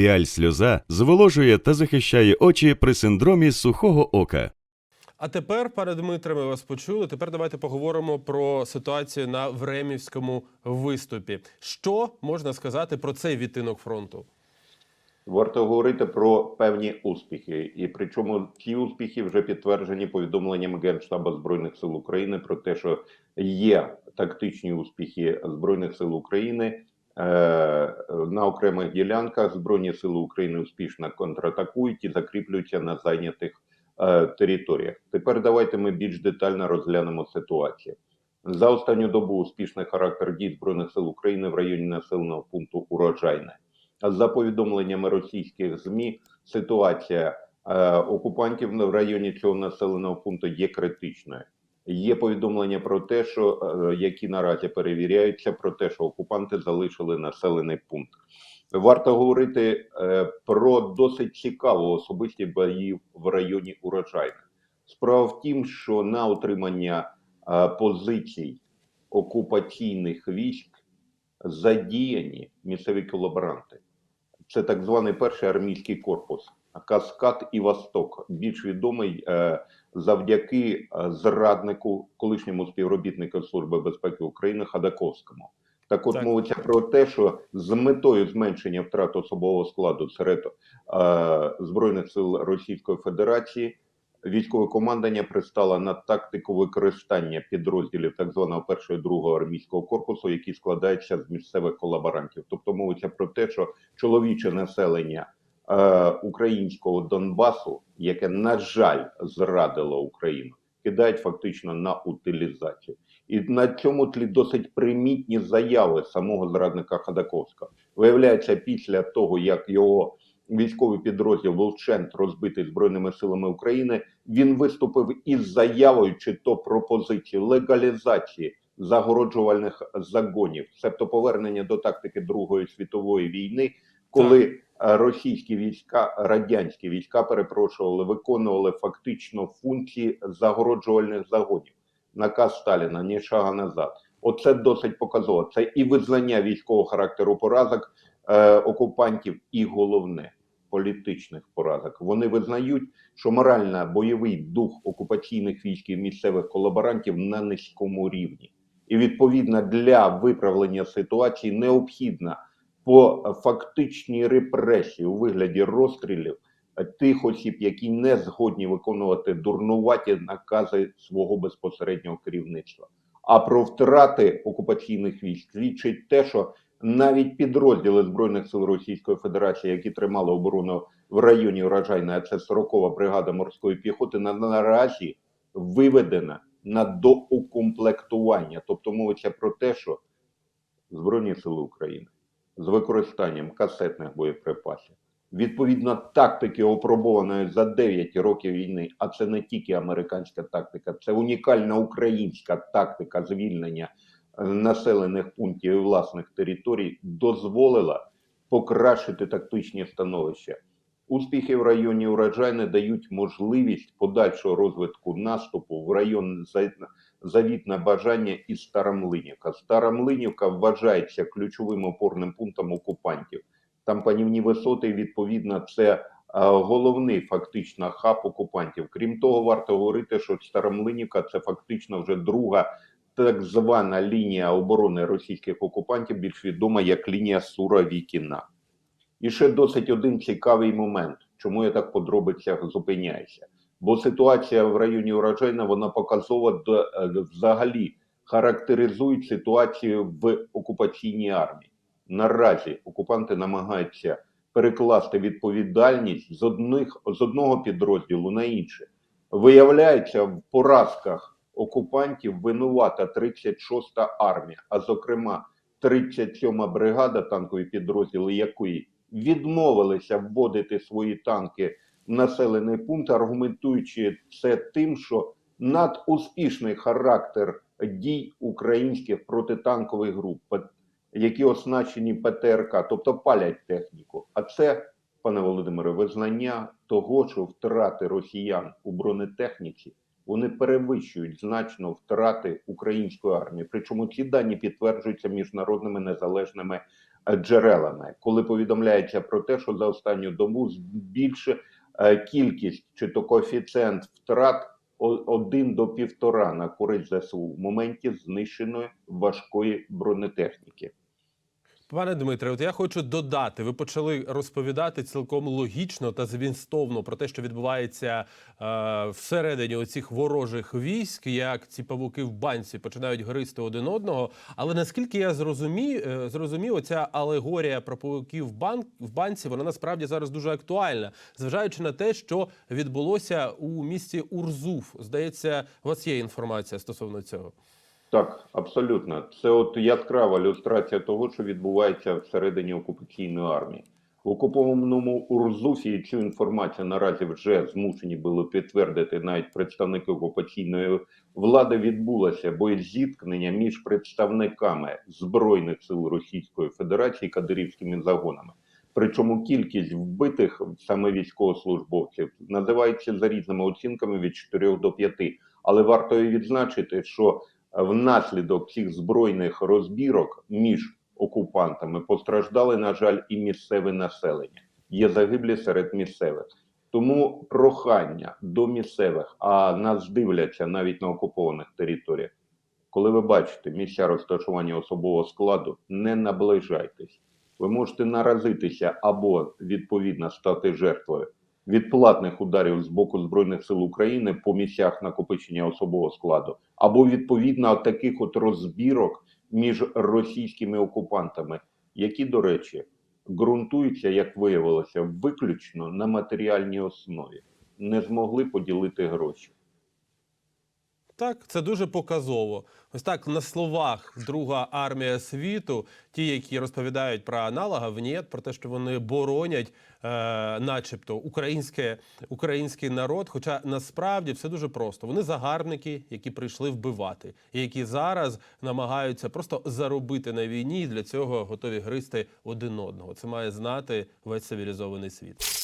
Піаль сльоза зволожує та захищає очі при синдромі сухого ока. А тепер, пане Дмитре, ми вас почули. Тепер давайте поговоримо про ситуацію на Времівському виступі. Що можна сказати про цей відтинок фронту? Варто говорити про певні успіхи, і причому ці успіхи вже підтверджені повідомленням Генштабу збройних сил України про те, що є тактичні успіхи збройних сил України е, на окремих ділянках. Збройні сили України успішно контратакують і закріплюються на зайнятих е, територіях. Тепер давайте ми більш детально розглянемо ситуацію. За останню добу успішний характер дій збройних сил України в районі населеного пункту Урожайне. За повідомленнями російських змі, ситуація е, окупантів в районі цього населеного пункту є критичною. Є повідомлення про те, що е, які наразі перевіряються, про те, що окупанти залишили населений пункт. Варто говорити е, про досить цікаву особисті боїв в районі урожайне. Справа в тім, що на утримання е, позицій окупаційних військ задіяні місцеві колаборанти. Це так званий перший армійський корпус, Каскад і Восток, більш відомий е, завдяки е, зраднику, колишньому співробітнику Служби безпеки України Хадаковському. Так от Так. мовиться про те, що з метою зменшення втрат особового складу серед е, Збройних сил Російської Федерації військове командування пристало на тактику використання підрозділів так званого першого і другого армійського корпусу, які складаються з місцевих колаборантів. Тобто мовиться про те, що чоловіче населення е, українського Донбасу, яке на жаль зрадило Україну, кидають фактично на утилізацію. І на цьому тлі досить примітні заяви самого зрадника Хадаковського. Виявляється, після того як його військовий підрозділ Волчент розбитий збройними силами України, він виступив із заявою чи то пропозиції легалізації загороджувальних загонів, тобто повернення до тактики Другої світової війни, коли російські війська, радянські війська, перепрошували, виконували фактично функції загороджувальних загонів. Наказ Сталіна ні шага назад. Оце досить показово. Це і визнання військового характеру поразок е, окупантів, і головне політичних поразок. Вони визнають, що морально-бойовий дух окупаційних військ і місцевих колаборантів на низькому рівні, і відповідно для виправлення ситуації необхідно по фактичній репресії у вигляді розстрілів е, тих осіб, які не згодні виконувати дурнуваті накази свого безпосереднього керівництва. А про втрати окупаційних військ свідчить те, що навіть підрозділи збройних сил Російської Федерації, які тримали оборону в районі урожайної, а це 40-ва бригада морської піхоти, на наразі виведена на доукомплектування. Тобто мовиться про те, що Збройні сили України з використанням касетних боєприпасів, відповідно тактики, опробованої за 9 років війни, а це не тільки американська тактика, це унікальна українська тактика звільнення е, населених пунктів і власних територій, дозволила покращити тактичні становища. Успіхи в районі урожайне дають можливість подальшого розвитку наступу в район за- завітне бажання і Старомлинівка. Старомлинівка вважається ключовим опорним пунктом окупантів. Там панівні висоти, відповідно, це головний фактично хаб окупантів. Крім того, варто говорити, що Старомлинівка це фактично вже друга так звана лінія оборони російських окупантів, більш відома як лінія Суровікіна. І ще досить один цікавий момент, чому я так подробицях зупиняюся. Бо ситуація в районі урожайна вона показова до е, взагалі характеризує ситуацію в окупаційній армії. Наразі окупанти намагаються перекласти відповідальність з одних з одного підрозділу на інше. Виявляється, в поразках окупантів винувата 36-та армія, а зокрема 37-ма бригада, танкові підрозділи якої відмовилися вводити свої танки населений пункт, аргументуючи це тим, що надуспішний характер дій українських протитанкових груп, які оснащені ПТРК, тобто палять техніку. А це, пане Володимире, визнання того, що втрати росіян у бронетехніці вони перевищують значно втрати української армії. Причому ці дані підтверджуються міжнародними незалежними е, джерелами, коли повідомляється про те, що за останню добу більше кількість чи то коефіцієнт втрат о- один до півтора на користь ЗСУ в моменті знищеної важкої бронетехніки. Пане Дмитре, от я хочу додати. Ви почали розповідати цілком логічно та змістовно про те, що відбувається е, всередині оцих ворожих військ, як ці павуки в банці починають гризти один одного. Але наскільки я зрозумів, е, зрозумів, оця алегорія про павуків банк в банці, вона насправді зараз дуже актуальна, зважаючи на те, що відбулося у місті Урзуф. Здається, у вас є інформація стосовно цього. Так, абсолютно. Це от яскрава ілюстрація того, що відбувається всередині окупаційної армії. В окупованому Урзуфі цю інформацію наразі вже змушені були підтвердити навіть представники окупаційної влади. Відбулося боєзіткнення між представниками збройних сил Російської Федерації кадирівськими загонами. Причому кількість вбитих саме військовослужбовців називається за різними оцінками від 4 до 5. Але варто відзначити, що внаслідок цих збройних розбірок між окупантами постраждали, на жаль, і місцеве населення. Є загиблі серед місцевих. Тому прохання до місцевих, а нас дивляться навіть на окупованих територіях. Коли ви бачите місця розташування особового складу, не наближайтесь. Ви можете наразитися або відповідно стати жертвою відплатних ударів з боку Збройних сил України по місцях накопичення особового складу, або відповідно таких от розбірок між російськими окупантами, які, до речі, ґрунтуються, як виявилося, виключно на матеріальній основі, не змогли поділити гроші. Так, це дуже показово. Ось так на словах друга армія світу, ті, які розповідають про аналога ВНІЕТ, про те, що вони боронять, е, начебто, українське, український народ. Хоча насправді все дуже просто. Вони загарбники, які прийшли вбивати, і які зараз намагаються просто заробити на війні, і для цього готові гризти один одного. Це має знати весь цивілізований світ.